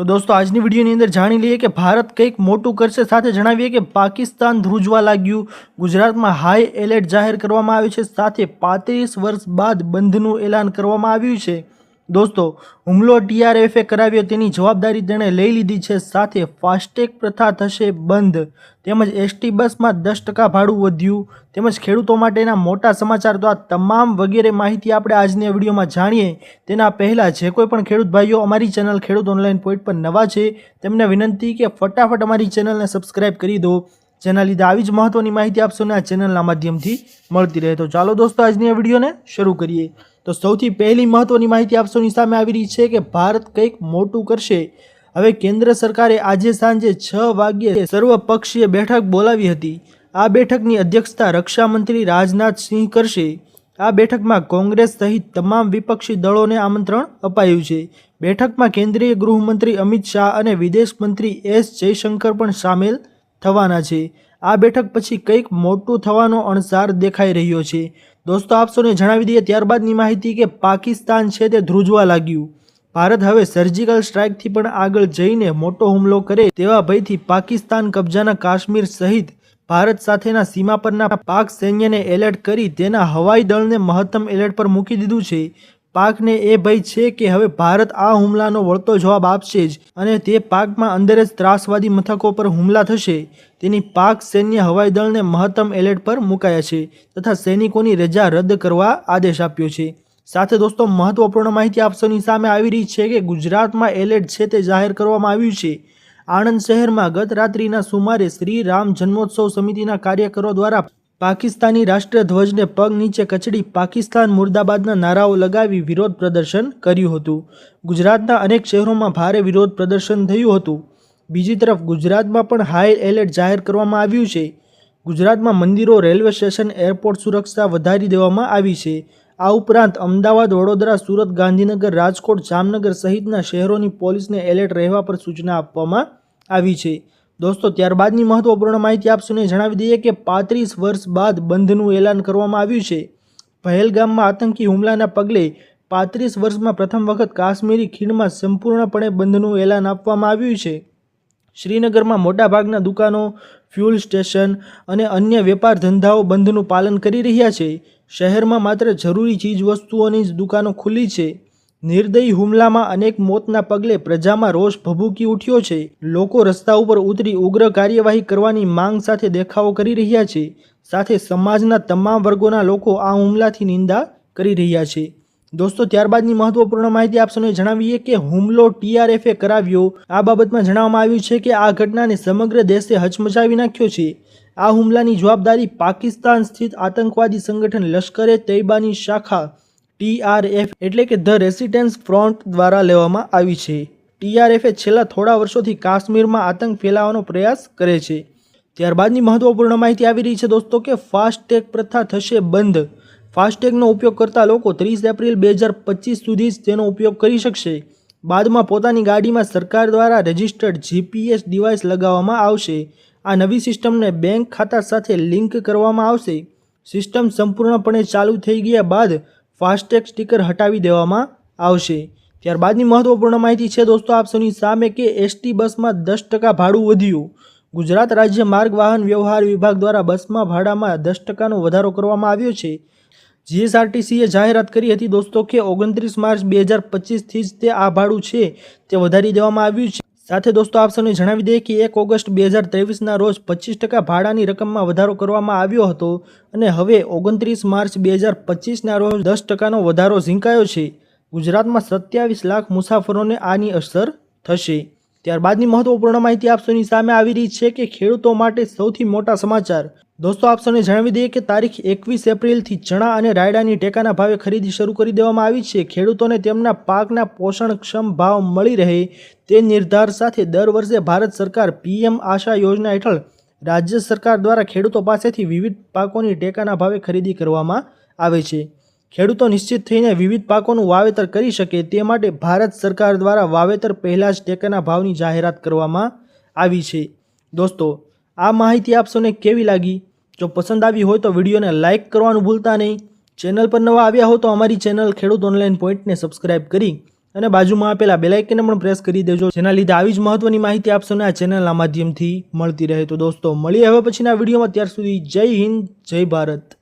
તો દોસ્તો, આજની વિડીયોની અંદર જાણી લઈએ કે ભારત કંઈક મોટું કરશે સાથે જણાવીએ કે પાકિસ્તાન ધ્રુજવા લાગ્યું. ગુજરાતમાં હાઈ એલર્ટ જાહેર કરવામાં આવ્યું છે, સાથે પાંત્રીસ વર્ષ બાદ બંધનું એલાન કરવામાં આવ્યું છે. દોસ્તો, હુમલો ટીઆરએફે કરાવ્યો તેની જવાબદારી તેણે લઈ લીધી છે, સાથે ફાસ્ટેગ પ્રથા થશે બંધ. તેમજ એસટી બસમાં દસ ટકા ભાડું વધ્યું. તેમજ ખેડૂતો માટેના મોટા સમાચાર, તો આ તમામ વગેરે માહિતી આપણે આજની વિડીયોમાં જાણીએ. તેના પહેલાં, જે કોઈ પણ ખેડૂત ભાઈઓ અમારી ચેનલ ખેડૂત ઓનલાઈન પોઈન્ટ પર નવા છે, તેમને વિનંતી કે ફટાફટ અમારી ચેનલને સબસ્ક્રાઈબ કરી દો. જેના લીધે આવી જ મહત્ત્વની માહિતી આપશોને આ ચેનલના માધ્યમથી મળતી રહે. તો ચાલો દોસ્તો, આજની આ વિડીયોને શરૂ કરીએ. તો સૌથી પહેલી મહત્ત્વની માહિતી આપશોની સામે આવી રહી છે કે ભારત કંઈક મોટું કરશે. હવે કેન્દ્ર સરકારે આજે સાંજે છ વાગ્યે સર્વપક્ષીય બેઠક બોલાવી હતી. આ બેઠકની અધ્યક્ષતા રક્ષામંત્રી રાજનાથ સિંહ કરશે. આ બેઠકમાં કોંગ્રેસ સહિત તમામ વિપક્ષી દળોને આમંત્રણ અપાયું છે. બેઠકમાં કેન્દ્રીય ગૃહમંત્રી અમિત શાહ અને વિદેશ મંત્રી એસ જયશંકર પણ સામેલ થવાના છે. આ બેઠક પછી કંઈક મોટું થવાનો અણસાર દેખાઈ રહ્યો છે. દોસ્તો, આપ જણાવી દઈએ ત્યારબાદની માહિતી કે પાકિસ્તાન છે તે ધ્રુજવા લાગ્યું. ભારત હવે સર્જિકલ સ્ટ્રાઇકથી પણ આગળ જઈને મોટો હુમલો કરે તેવા ભયથી પાકિસ્તાન કબજાના કાશ્મીર સહિત ભારત સાથેના સીમા પરના પાક સૈન્યને એલર્ટ કરી તેના હવાઈ દળને મહત્તમ એલર્ટ પર મૂકી દીધું છે. પાકને એ ભય છે કે હવે ભારત આ હુમલાનો વળતો જવાબ આપશે જ અને તે પાકમાં અંદર જ ત્રાસવાદી મથકો પર હુમલા થશે. તેની પાક સૈન્ય હવાઈ દળને મહત્તમ એલર્ટ પર મુકાયા છે તથા સૈનિકોની રજા રદ કરવા આદેશ આપ્યો છે. સાથે દોસ્તો, મહત્વપૂર્ણ માહિતી આપસોની સામે આવી રહી છે કે ગુજરાતમાં એલર્ટ છે તે જાહેર કરવામાં આવ્યું છે. આણંદ શહેરમાં ગત રાત્રિના સુમારે શ્રી રામ જન્મોત્સવ સમિતિના કાર્યકરો દ્વારા પાકિસ્તાની રાષ્ટ્રધ્વજને પગ નીચે કચડી પાકિસ્તાન મુર્દાબાદના નારાઓ લગાવી વિરોધ પ્રદર્શન કર્યું હતું. ગુજરાતના અનેક શહેરોમાં ભારે વિરોધ પ્રદર્શન થયું હતું. બીજી તરફ ગુજરાતમાં પણ હાઈ એલર્ટ જાહેર કરવામાં આવ્યું છે. ગુજરાતમાં મંદિરો, રેલવે સ્ટેશન, એરપોર્ટ સુરક્ષા વધારી દેવામાં આવી છે. આ ઉપરાંત અમદાવાદ, વડોદરા, સુરત, ગાંધીનગર, રાજકોટ, જામનગર સહિતના શહેરોની પોલીસને એલર્ટ રહેવા પર સૂચના આપવામાં આવી છે. દોસ્તો, ત્યારબાદની મહત્વપૂર્ણ માહિતી આપશોને જણાવી દઈએ કે પાંત્રીસ વર્ષ બાદ બંધનું એલાન કરવામાં આવ્યું છે. પહેલગામમાં આતંકી હુમલાના પગલે પાંત્રીસ વર્ષમાં પ્રથમ વખત કાશ્મીરી ખીણમાં સંપૂર્ણપણે બંધનું એલાન આપવામાં આવ્યું છે. શ્રીનગરમાં મોટાભાગના દુકાનો, ફ્યુલ સ્ટેશન અને અન્ય વેપાર ધંધાઓ બંધનું પાલન કરી રહ્યા છે. શહેરમાં માત્ર જરૂરી ચીજવસ્તુઓની જ દુકાનો ખુલ્લી છે. નિર્દયી હુમલામાં અનેક મોતના પગલે પ્રજામાં રોષ ભભૂકી ઉઠ્યો છે. લોકો રસ્તા ઉપર ઉતરી ઉગ્ર કાર્યવાહી કરવાની માંગ સાથે દેખાવો કરી રહ્યા છે. સાથે સમાજના તમામ વર્ગોના લોકો આ હુમલાથી નિંદા કરી રહ્યા છે. દોસ્તો, ત્યારબાદની મહત્વપૂર્ણ માહિતી આપસોને જણાવીએ કે હુમલો ટીઆરએફે કરાવ્યો. આ બાબતમાં જણાવવામાં આવ્યું છે કે આ ઘટનાને સમગ્ર દેશે હચમચાવી નાખ્યો છે. આ હુમલાની જવાબદારી પાકિસ્તાન સ્થિત આતંકવાદી સંગઠન લશ્કરે તૈબાની શાખા ટીઆરએફ એટલે કે ધ રેસિડેન્સ ફ્રન્ટ દ્વારા લેવામાં આવી છે. ટીઆરએફે છેલ્લા થોડા વર્ષોથી કાશ્મીરમાં આતંક ફેલાવવાનો પ્રયાસ કરે છે. ત્યારબાદની મહત્વપૂર્ણ માહિતી આવી રહી છે દોસ્તો કે ફાસ્ટેગ પ્રથા થશે બંધ. ફાસ્ટેગનો ઉપયોગ કરતા લોકો ત્રીસ એપ્રિલ બે હજાર પચીસ સુધી જ તેનો ઉપયોગ કરી શકશે. બાદમાં પોતાની ગાડીમાં સરકાર દ્વારા રજિસ્ટર્ડ જીપીએસ ડિવાઇસ લગાવવામાં આવશે. આ નવી સિસ્ટમને બેંક ખાતા સાથે લિંક કરવામાં આવશે. સિસ્ટમ સંપૂર્ણપણે ચાલુ થઈ ગયા બાદ ફાસ્ટેગ સ્ટીકર હટાવી દેવામાં આવશે. ત્યારબાદની મહત્વપૂર્ણ માહિતી છે દોસ્તો આપ સૌની સામે કે એસટી બસમાં દસ ટકા ભાડું વધ્યું. ગુજરાત રાજ્ય માર્ગ વાહન વ્યવહાર વિભાગ દ્વારા બસમાં ભાડામાં દસ ટકાનો વધારો કરવામાં આવ્યો છે. જીએસઆરટીસીએ જાહેરાત કરી હતી દોસ્તો કે ઓગણત્રીસ માર્ચ બે હજાર પચીસથી જ તે આ ભાડું છે તે વધારી દેવામાં આવ્યું છે. સાથે દોસ્તો, આપ સૌને જણાવી દઈએ કે એક ઓગસ્ટ બે હજાર ત્રેવીસના રોજ પચીસ ટકા ભાડાની રકમમાં વધારો કરવામાં આવ્યો હતો અને હવે ઓગણત્રીસ માર્ચ બે હજાર પચીસના રોજ દસ ટકાનો વધારો ઝીંકાયો છે. ગુજરાતમાં સત્યાવીસ લાખ મુસાફરોને આની અસર થશે. ત્યારબાદની મહત્વપૂર્ણ માહિતી આપ સૌની સામે આવી રહી છે કે ખેડૂતો માટે સૌથી મોટા સમાચાર દોસ્તો, આપ સૌને જણાવી દઈએ કે તારીખ એકવીસ એપ્રિલથી ચણા અને રાયડાની ટેકાના ભાવે ખરીદી શરૂ કરી દેવામાં આવી છે. ખેડૂતોને તેમના પાકના પોષણક્ષમ ભાવ મળી રહે તે નિર્ધાર સાથે દર વર્ષે ભારત સરકાર પીએમ આશા યોજના હેઠળ રાજ્ય સરકાર દ્વારા ખેડૂતો પાસેથી વિવિધ પાકોની ટેકાના ભાવે ખરીદી કરવામાં આવે છે. ખેડૂતો નિશ્ચિત થઈને વિવિધ પાકોનું વાવેતર કરી શકે તે માટે ભારત સરકાર દ્વારા વાવેતર પહેલાં જ ટેકાના ભાવની જાહેરાત કરવામાં આવી છે. દોસ્તો, આ માહિતી આપ સૌને કેવી લાગી? જો પસંદ આવી હોય તો વિડીયોને લાઇક કરવાનું ભૂલતા નહીં. ચેનલ પર નવા આવ્યા હો તો અમારી ચેનલ ખેડૂત ઓનલાઈન પોઈન્ટને સબસ્ક્રાઇબ કરી અને બાજુમાં આપેલા બેલાઇકને પણ પ્રેસ કરી દેજો. જેના લીધે આવી જ મહત્વની માહિતી આપશોને આ ચેનલના માધ્યમથી મળતી રહે. તો દોસ્તો, મળીએ હવે પછીના વિડીયોમાં. ત્યાર સુધી જય હિન્દ, જય ભારત.